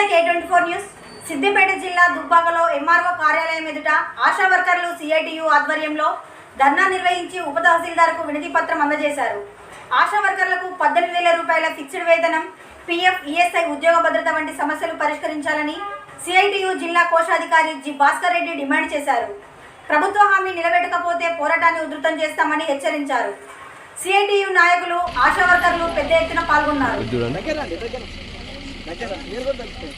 నమస్తే A twenty four news. Siddipet జిల్లా దుబ్బాకలో ఎంఆర్ఓ కార్యాలయం ఎదుట ఆశా వర్కర్లు సిఐటియు ఆధ్వర్యంలో ధర్నా నిర్వహించి ఉప తహసీల్దార్కు వినతి పత్రం అందజేశారు. ఆశా వర్కర్లకు పద్దెనిమిది వేల రూపాయల ఫిక్స్డ్ వేతనం పీఎఫ్ ఈఎస్ఐ ఉద్యోగ భద్రత వంటి సమస్యలు పరిష్కరించాలని సిఐటియు జిల్లా కోశాధికారి జి భాస్కర్ రెడ్డి డిమాండ్ చేశారు. ప్రభుత్వ హామీ నిలబెట్టకపోతే పోరాటాన్ని ఉధృతం చేస్తామని హెచ్చరించారు. సిఐటియు నాయకులు ఆశా వర్కర్లు పెద్ద ఎత్తున పాల్గొన్నారు. దగ్గర రండి, దగ్గర. దగ్గర. మీరు కూడా దగ్గర.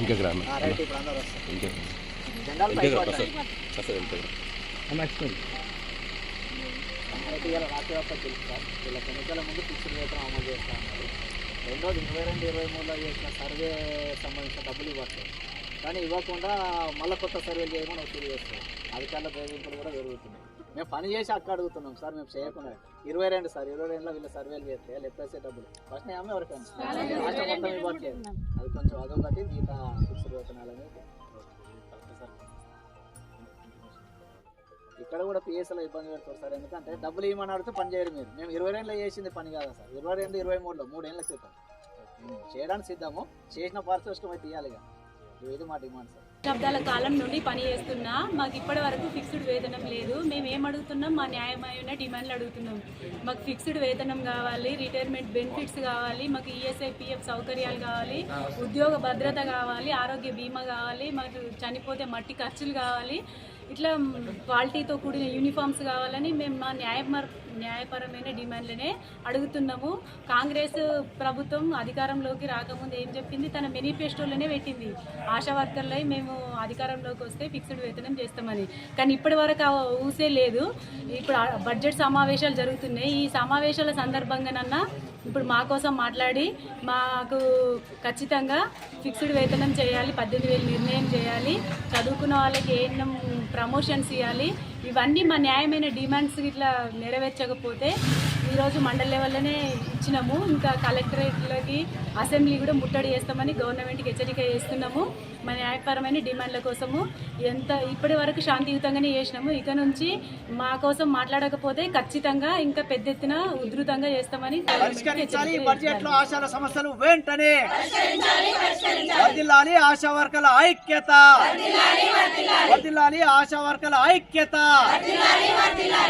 ఇంకా గ్రామం ఆ, రైట్ ఇప్పుడు అందరూ వస్తారు. ఇంకా జెండాలు ఇంకా పైకి గ్రామం పట్టాలి. వస్తుంది ఇంకా అయితే ఇవాళ రాత్రి ఒక్క తెలుసు సార్ వీళ్ళ ఎన్నికల ముందు ఫిక్స్డ్ వేతనం అమలు చేస్తా ఉన్నారు రెండోది ఇరవై రెండు ఇరవై మూడులో చేసిన సర్వే సంబంధించిన డబ్బులు ఇవ్వట్లేదు కానీ ఇవ్వకుండా మళ్ళీ కొత్త సర్వేలు చేయమని ఒత్తిడి చేస్తారు అధికారుల బెదిరింపులు కూడా జరుగుతున్నాయి. మేము పని చేసి అక్క అడుగుతున్నాం సార్ మేము చేయకుండా. ఇరవై రెండు సార్ ఇరవై రెండులో వీళ్ళ సర్వేలు చేస్తే లెప్పేసే డబ్బులు? ఫస్ట్ ఏమో ఎవరికైనా లాస్ట్ మొత్తం ఇవ్వట్లేదు. అది కొంచెం అదొకటి మిగతా వేతనాలని ఇక్కడ కూడా పిఎస్లో ఇబ్బంది పెడతారు సార్ ఎందుకంటే డబ్బులు ఇవ్వమని అడిగితే పని చేయరు మీరు. మేము ఇరవై రెండులో చేసింది పని కాదా సార్? ఇరవై రెండు ఇరవై మూడులో మూడేళ్ళ క్రితం. చేయడానికి సిద్ధము. చేసిన పారితోషికం అయితే ఇవ్వాలి ఇది మా డిమాండ్ సార్ శబ్దాల కాలం నుండి పని చేస్తున్నా మాకు ఇప్పటి వరకు ఫిక్స్డ్ వేతనం లేదు. మేము ఏం అడుగుతున్నాం? మా న్యాయమైన డిమాండ్లు అడుగుతున్నాం. మాకు ఫిక్స్డ్ వేతనం కావాలి రిటైర్మెంట్ బెనిఫిట్స్ కావాలి మాకు ఈఎస్ఐ పిఎఫ్ సౌకర్యాలు కావాలి ఉద్యోగ భద్రత కావాలి ఆరోగ్య బీమా కావాలి మాకు చనిపోతే మట్టి ఖర్చులు కావాలి. ఇట్లా క్వాలిటీతో కూడిన యూనిఫామ్స్ కావాలని మేము మా న్యాయమర న్యాయపరమైన డిమాండ్లనే అడుగుతున్నాము. కాంగ్రెస్ ప్రభుత్వం అధికారంలోకి రాకముందు ఏం చెప్పింది? తన మెనిఫెస్టోలోనే పెట్టింది. ఆశా వర్కర్లై మేము అధికారంలోకి వస్తే ఫిక్స్డ్ వేతనం చేస్తామని. కానీ ఇప్పటి వరకు ఊసే లేదు. ఇప్పుడు బడ్జెట్ సమావేశాలు జరుగుతున్నాయి. ఈ సమావేశాల సందర్భంగానన్నా ఇప్పుడు మా కోసం మాట్లాడి మాకు ఖచ్చితంగా ఫిక్స్డ్ వేతనం చేయాలి పద్దెనిమిది వేలు నిర్ణయం చేయాలి. చదువుకున్న వాళ్ళకి ఏం ప్రమోషన్స్ ఇవ్వాలి. ఇవన్నీ మా న్యాయమైన డిమాండ్స్ ఇట్లా నెరవేర్చకపోతే ఈరోజు మండల లెవెల్లోనే ఇచ్చినాము. ఇంకా కలెక్టరేట్లకి అసెంబ్లీ కూడా ముట్టడి చేస్తామని గవర్నమెంట్కి హెచ్చరిక చేస్తున్నాము. మా న్యాయపరమైన డిమాండ్ల కోసము ఎంత ఇప్పటి వరకు శాంతియుతంగానే చేసినాము. ఇక నుంచి మా కోసం మాట్లాడకపోతే ఖచ్చితంగా ఇంకా పెద్ద ఎత్తున ఉధృతంగా చేస్తామని ఆశాల సమస్యలు వెంటనే వర్దిల్లాలి ఆశా వర్కర్ల ఐక్యత. వర్దిల్లాలి ఆశా వర్కర్ల ఐక్యత.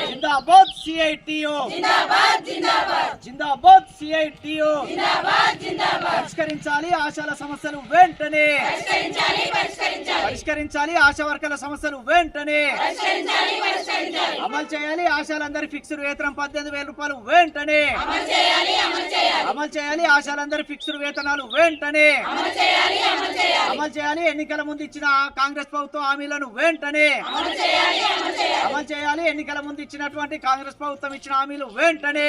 జిందాబాద్ సిఐటియు జిందాబాద్ సిఐటియు పరిష్కరించాలి ఆశాల సమస్యలు వెంటనే. పరిష్కరించాలి. ఆశా వర్కర్ల సమస్యలు వెంటనే అమలు చేయాలి. ఆశాలందరి ఫిక్స్డ్ వేతనం పద్దెనిమిది వేల రూపాయలు వెంటనే అమలు చేయాలి ఆశాలందరి ఫిక్స్డ్ వేతనాలు వెంటనే అమలు చేయాలి ఎన్నికల ముందు ఇచ్చిన కాంగ్రెస్ ప్రభుత్వం హామీలను వెంటనే అమలు చేయాలి. ఎన్నికల ముందు ఇచ్చినటువంటి కాంగ్రెస్ ప్రభుత్వం ఇచ్చిన హామీలు వెంటనే